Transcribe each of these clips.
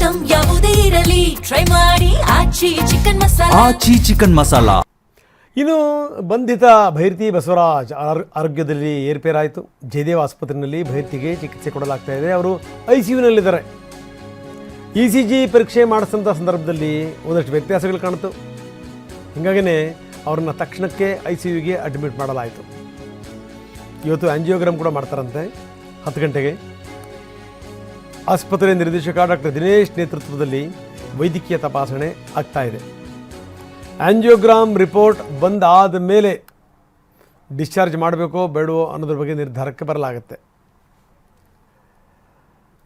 Item ಯಾವುದೇ ಇರಲಿ. Try ಮಾಡಿ. ಆಚಿ ಚಿಕನ್ ಮಸಾಲ. ಆಚಿ ಚಿಕನ್ ಮಸಾಲಾ. ಇನ್ನು ಬಂಧಿತ ಭೈರತಿ ಬಸವರಾಜ್ ಆರ್- ಆರೋಗ್ಯದಲ್ಲಿ ಏರ್ಪೇರಾಯಿತು. ಜಯದೇವ್ ಆಸ್ಪತ್ರೆಯಲ್ಲಿ ಭೈರತಿಗೆ ಚಿಕಿತ್ಸೆ ಕೊಡಲಾಗ್ತಾ ಇದೆ. ಅವರು ಐ ಸಿ ಯುನಲ್ಲಿದ್ದಾರೆ ಇ ಸಿ ಜಿ ಪರೀಕ್ಷೆ ಮಾಡಿಸಿದಂಥ ಸಂದರ್ಭದಲ್ಲಿ ಒಂದಷ್ಟು ವ್ಯತ್ಯಾಸಗಳು ಕಾಣಿತು ಹೀಗಾಗಿನೇ ಅವ್ರನ್ನ ತಕ್ಷಣಕ್ಕೆ ಐ ಸಿ ಯುಗೆ ಅಡ್ಮಿಟ್ ಮಾಡಲಾಯಿತು. ಇವತ್ತು ಆಂಜಿಯೋಗ್ರಾಮ್ ಕೂಡ ಮಾಡ್ತಾರಂತೆ. ಹತ್ತು ಗಂಟೆಗೆ. ಆಸ್ಪತ್ರೆ ನಿರ್ದೇಶಕ ಡಾಕ್ಟರ್ ದಿನೇಶ್ ನೇತೃತ್ವದಲ್ಲಿ ವೈದ್ಯಕೀಯ ತಪಾಸಣೆ ಆಗ್ತಾ ಇದೆ. ಆಂಜಿಯೋಗ್ರಾಮ್ ರಿಪೋರ್ಟ್ ಬಂದಾದ ಮೇಲೆ ಡಿಸ್ಚಾರ್ಜ್ ಮಾಡಬೇಕೋ ಬೇಡವೋ ಅನ್ನೋದ್ರ ಬಗ್ಗೆ ನಿರ್ಧಾರಕ್ಕೆ ಬರಲಾಗುತ್ತೆ.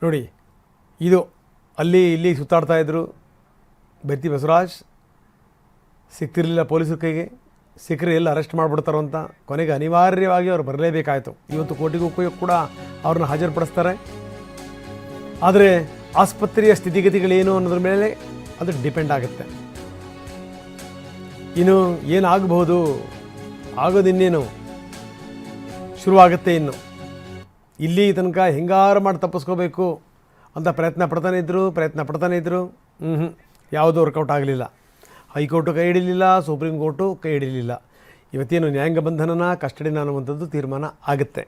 ನೋಡಿ, ಇದು ಅಲ್ಲಿ ಇಲ್ಲಿ ಸುತ್ತಾಡ್ತಾ ಇದ್ದರು ಬೆತ್ತಿ ಬಸವರಾಜ್. ಸಿಕ್ತಿರಲಿಲ್ಲ ಪೊಲೀಸರ ಕೈಗೆ. ಸಿಕ್ಕರೆ ಎಲ್ಲ ಅರೆಸ್ಟ್ ಮಾಡಿಬಿಡ್ತಾರೋ ಅಂತ ಕೊನೆಗೆ ಅನಿವಾರ್ಯವಾಗಿ ಅವ್ರು ಬರಲೇಬೇಕಾಯಿತು. ಇವತ್ತು ಕೋಟಿಗೂ ಕೂಡ ಅವ್ರನ್ನ ಹಾಜರುಪಡಿಸ್ತಾರೆ. ಆದರೆ ಆಸ್ಪತ್ರೆಯ ಸ್ಥಿತಿಗತಿಗಳೇನು ಅನ್ನೋದ್ರ ಮೇಲೆ ಅದು ಡಿಪೆಂಡ್ ಆಗುತ್ತೆ. ಇನ್ನು ಏನಾಗಬಹುದು? ಆಗೋದಿನ್ನೇನು? ಶುರುವಾಗುತ್ತೆ ಇನ್ನು. ಇಲ್ಲಿ ತನಕ ಹೆಂಗಾರು ಮಾಡಿ ತಪ್ಪಿಸ್ಕೋಬೇಕು ಅಂತ ಪ್ರಯತ್ನ ಪಡ್ತಾನೆ ಇದ್ದರು ಪ್ರಯತ್ನ ಪಡ್ತಾನೆ ಇದ್ದರು ಹ್ಞೂ ಯಾವುದೂ ವರ್ಕೌಟ್ ಆಗಲಿಲ್ಲ. ಹೈಕೋರ್ಟು ಕೈ ಹಿಡಿಲಿಲ್ಲ, ಸುಪ್ರೀಂ ಕೋರ್ಟು ಕೈ ಹಿಡಿಲಿಲ್ಲ. ಇವತ್ತೇನು ನ್ಯಾಯಾಂಗ ಬಂಧನನ, ಕಸ್ಟಡಿನ ಅನ್ನುವಂಥದ್ದು ತೀರ್ಮಾನ ಆಗುತ್ತೆ.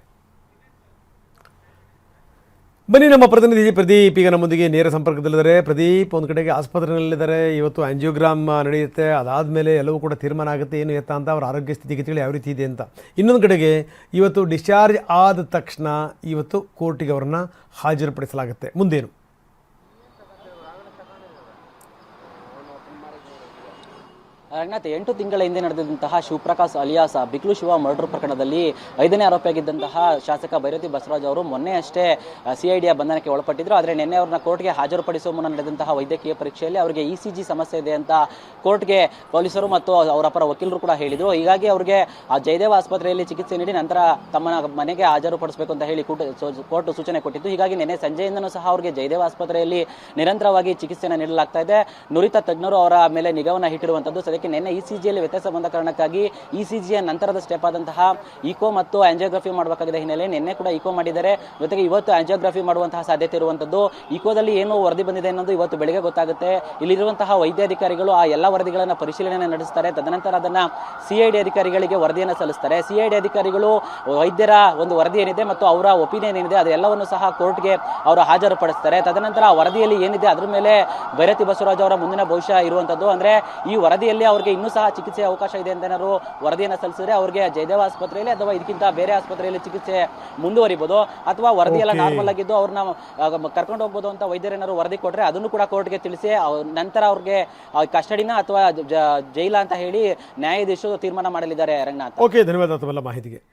ಬನ್ನಿ, ನಮ್ಮ ಪ್ರತಿನಿಧಿ ಪ್ರದೀಪ್ ಈಗ ನಮ್ಮೊಂದಿಗೆ ನೇರ ಸಂಪರ್ಕದಲ್ಲಿದ್ದಾರೆ. ಪ್ರದೀಪ್, ಒಂದು ಕಡೆಗೆ ಆಸ್ಪತ್ರೆಯಲ್ಲಿದ್ದಾರೆ. ಇವತ್ತು ಆಂಜಿಯೋಗ್ರಾಮ್ ನಡೆಯುತ್ತೆ. ಅದಾದಮೇಲೆ ಎಲ್ಲವೂ ಕೂಡ ತೀರ್ಮಾನ ಆಗುತ್ತೆ. ಏನು ಎತ್ತ ಅಂತ, ಅವರ ಆರೋಗ್ಯ ಸ್ಥಿತಿಗತಿಗಳು ಯಾವ ರೀತಿ ಇದೆ ಅಂತ. ಇನ್ನೊಂದು ಕಡೆಗೆ ಇವತ್ತು ಡಿಸ್ಚಾರ್ಜ್ ಆದ ತಕ್ಷಣ ಇವತ್ತು ಕೋರ್ಟಿಗೆ ಅವರನ್ನು ಹಾಜರುಪಡಿಸಲಾಗುತ್ತೆ. ಮುಂದೇನು? ರಂಗನಾಥ್, ಎಂಟು ತಿಂಗಳ ಹಿಂದೆ ನಡೆದಂತಹ ಶಿವಪ್ರಕಾಶ್ ಅಲಿಯಾಸ್, ಬಿಕ್ಲು ಶಿವ ಮರ್ಡರ್ ಪ್ರಕರಣದಲ್ಲಿ ಐದನೇ ಆರೋಪಿಯಾಗಿದ್ದಂತಹ ಶಾಸಕ ಭೈರತಿ ಬಸವರಾಜ್ ಅವರು ಮೊನ್ನೆ ಅಷ್ಟೇ ಸಿಐಡಿಯ ಬಂಧನಕ್ಕೆ ಒಳಪಟ್ಟಿದ್ರು. ಆದರೆ ನಿನ್ನೆ ಅವ್ರನ್ನ ಕೋರ್ಟ್ಗೆ ಹಾಜರುಪಡಿಸುವ ಮುನ್ನ ನಡೆದಂತಹ ವೈದ್ಯಕೀಯ ಪರೀಕ್ಷೆಯಲ್ಲಿ ಅವರಿಗೆ ಇ ಸಿ ಜಿ ಸಮಸ್ಯೆ ಇದೆ ಅಂತ ಕೋರ್ಟ್ಗೆ ಪೊಲೀಸರು ಮತ್ತು ಅವರ ಪರ ವಕೀಲರು ಕೂಡ ಹೇಳಿದರು. ಹೀಗಾಗಿ ಅವರಿಗೆ ಆ ಜಯದೇವ ಆಸ್ಪತ್ರೆಯಲ್ಲಿ ಚಿಕಿತ್ಸೆ ನೀಡಿ ನಂತರ ತಮ್ಮ ಮನೆಗೆ ಹಾಜರುಪಡಿಸಬೇಕು ಅಂತ ಹೇಳಿ ಕೋರ್ಟ್ ಸೂಚನೆ ಕೊಟ್ಟಿತ್ತು ಹೀಗಾಗಿ ನಿನ್ನೆ ಸಂಜೆಯಿಂದನೂ ಸಹ ಅವರಿಗೆ ಜಯದೇವ ಆಸ್ಪತ್ರೆಯಲ್ಲಿ ನಿರಂತರವಾಗಿ ಚಿಕಿತ್ಸೆಯನ್ನು ನೀಡಲಾಗ್ತಾ ಇದೆ. ನುರಿತ ತಜ್ಞರು ಅವರ ಮೇಲೆ ನಿಗಾವನ್ನ ಇಟ್ಟಿರುವಂತದ್ದು ಸದ್ಯಕ್ಕೆ ನಿನ್ನೆ ಇ ಸಿ ಜಿಯಲ್ಲಿ ವ್ಯತ್ಯಾಸ ಬಂದ ಕಾರಣಕ್ಕಾಗಿ ಇ ಸಿ ಜಿಯ ನಂತರದ ಸ್ಟೆಪ್ ಆದಂತಹ ಇಕೋ ಮತ್ತು ಆಂಜಿಯೋಗ್ರಫಿ ಮಾಡಬೇಕಾಗಿದೆ ಹಿನ್ನೆಲೆ. ನಿನ್ನೆ ಕೂಡ ಇಕೋ ಮಾಡಿದ್ದಾರೆ. ಜೊತೆಗೆ ಇವತ್ತು ಆಂಜಿಯೋಗ್ರಫಿ ಮಾಡುವಂತಹ ಸಾಧ್ಯತೆ ಇರುವಂಥದ್ದು ಇಕೋದಲ್ಲಿ ಏನು ವರದಿ ಬಂದಿದೆ ಅನ್ನೋದು ಇವತ್ತು ಬೆಳಗ್ಗೆ ಗೊತ್ತಾಗುತ್ತೆ. ಇಲ್ಲಿರುವಂತಹ ವೈದ್ಯಾಧಿಕಾರಿಗಳು ಆ ಎಲ್ಲ ವರದಿಗಳನ್ನು ಪರಿಶೀಲನೆ ನಡೆಸ್ತಾರೆ. ತದನಂತರ ಅದನ್ನ ಸಿಐಡಿ ಅಧಿಕಾರಿಗಳಿಗೆ ವರದಿಯನ್ನು ಸಲ್ಲಿಸ್ತಾರೆ. ಸಿಐಡಿ ಅಧಿಕಾರಿಗಳು ವೈದ್ಯರ ಒಂದು ವರದಿ ಏನಿದೆ ಮತ್ತು ಅವರ ಒಪಿನಿಯನ್ ಏನಿದೆ ಅದೆಲ್ಲವನ್ನು ಸಹ ಕೋರ್ಟ್ಗೆ ಅವರು ಹಾಜರುಪಡಿಸ್ತಾರೆ. ತದನಂತರ ಆ ವರದಿಯಲ್ಲಿ ಏನಿದೆ ಅದರ ಮೇಲೆ ಭೈರತಿ ಬಸವರಾಜ್ ಅವರ ಮುಂದಿನ ಭವಿಷ್ಯ ಇರುವಂಥದ್ದು ಅಂದ್ರೆ ಈ ವರದಿಯಲ್ಲಿ ಅವರಿಗೆ ಇನ್ನೂ ಸಹ ಚಿಕಿತ್ಸೆ ಅವಕಾಶ ಇದೆ ಅಂತ ಏನಾದ್ರು ವರದಿಯನ್ನು ಸಲ್ಲಿಸಿದ್ರೆ ಅವ್ರಿಗೆ ಜಯದೇವ ಆಸ್ಪತ್ರೆಯಲ್ಲಿ ಅಥವಾ ಇದಕ್ಕಿಂತ ಬೇರೆ ಆಸ್ಪತ್ರೆಯಲ್ಲಿ ಚಿಕಿತ್ಸೆ ಮುಂದುವರಿಬಹುದು ಅಥವಾ ವರದಿ ಎಲ್ಲ. ನಾರ್ಮಲ್ ಆಗಿದ್ದು ಅವ್ರನ್ನ ಕರ್ಕೊಂಡು ಹೋಗ್ಬೋದು ಅಂತ ವೈದ್ಯರೇನಾದ್ರು ವರದಿ ಕೊಟ್ರೆ ಅದನ್ನು ಕೂಡ ಕೋರ್ಟ್ಗೆ ತಿಳಿಸಿ ನಂತರ ಅವ್ರಿಗೆ ಕಸ್ಟಡಿನ ಅಥವಾ ಜೈಲ ಅಂತ ಹೇಳಿ ನ್ಯಾಯಾಧೀಶರು ತೀರ್ಮಾನ ಮಾಡಲಿದ್ದಾರೆ ರಂಗನಾಥ್ ಓಕೆ ಧನ್ಯವಾದ ಮಾಹಿತಿಗೆ